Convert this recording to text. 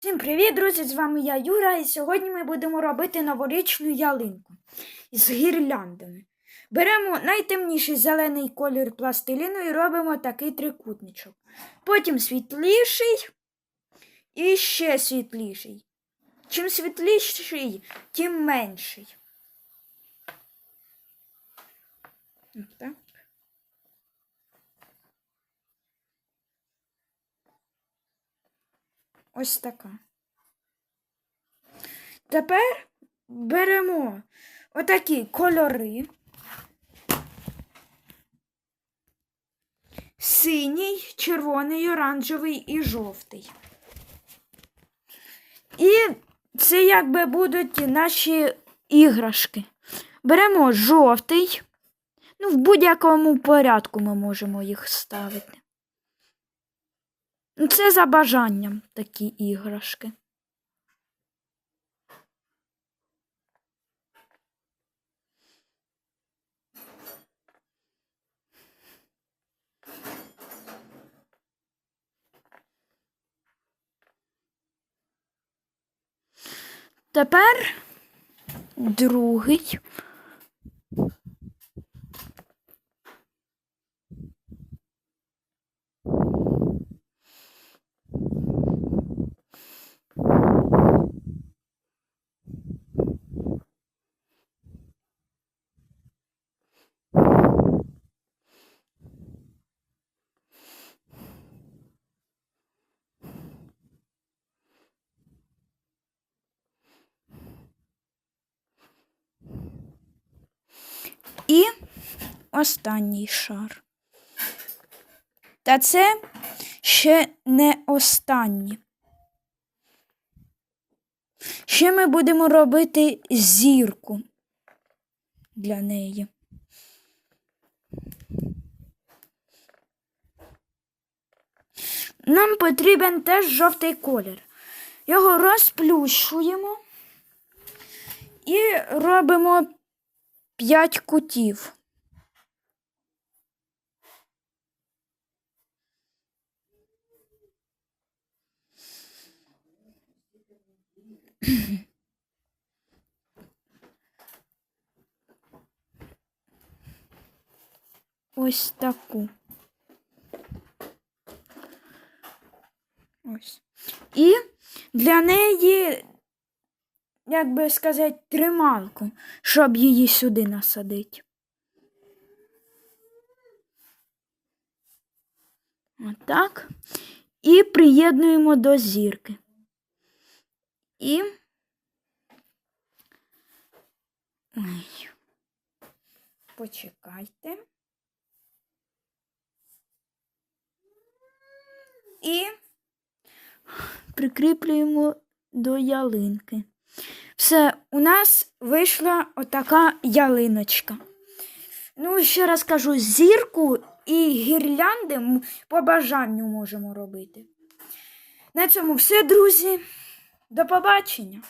Всім привіт, друзі! З вами я Юра, і сьогодні ми будемо робити новорічну ялинку з гірляндами. Беремо найтемніший зелений колір пластиліну і робимо такий трикутничок. Потім світліший і ще світліший. Чим світліший, тим менший. Так. Ось така. Тепер беремо отакі кольори. Синій, червоний, оранжевий і жовтий. І це якби будуть наші іграшки. Беремо жовтий. Ну, в будь-якому порядку ми можемо їх ставити. Ну, Це за бажанням такі іграшки. Тепер другий. І останній шар. Та це ще не останнє. Ще ми будемо робити зірку для неї. Нам потрібен теж жовтий колір. Його розплющуємо і робимо п'ять кутів. Ось таку. Ось. І для неї, як би сказати, трималку, щоб її сюди насадити. Отак. І приєднуємо до зірки. І. Ой. Почекайте. І прикріплюємо до ялинки. Все, у нас вийшла отака ялиночка. Ну, ще раз кажу, зірку і гірлянди по бажанню можемо робити. На цьому все, друзі. До побачення!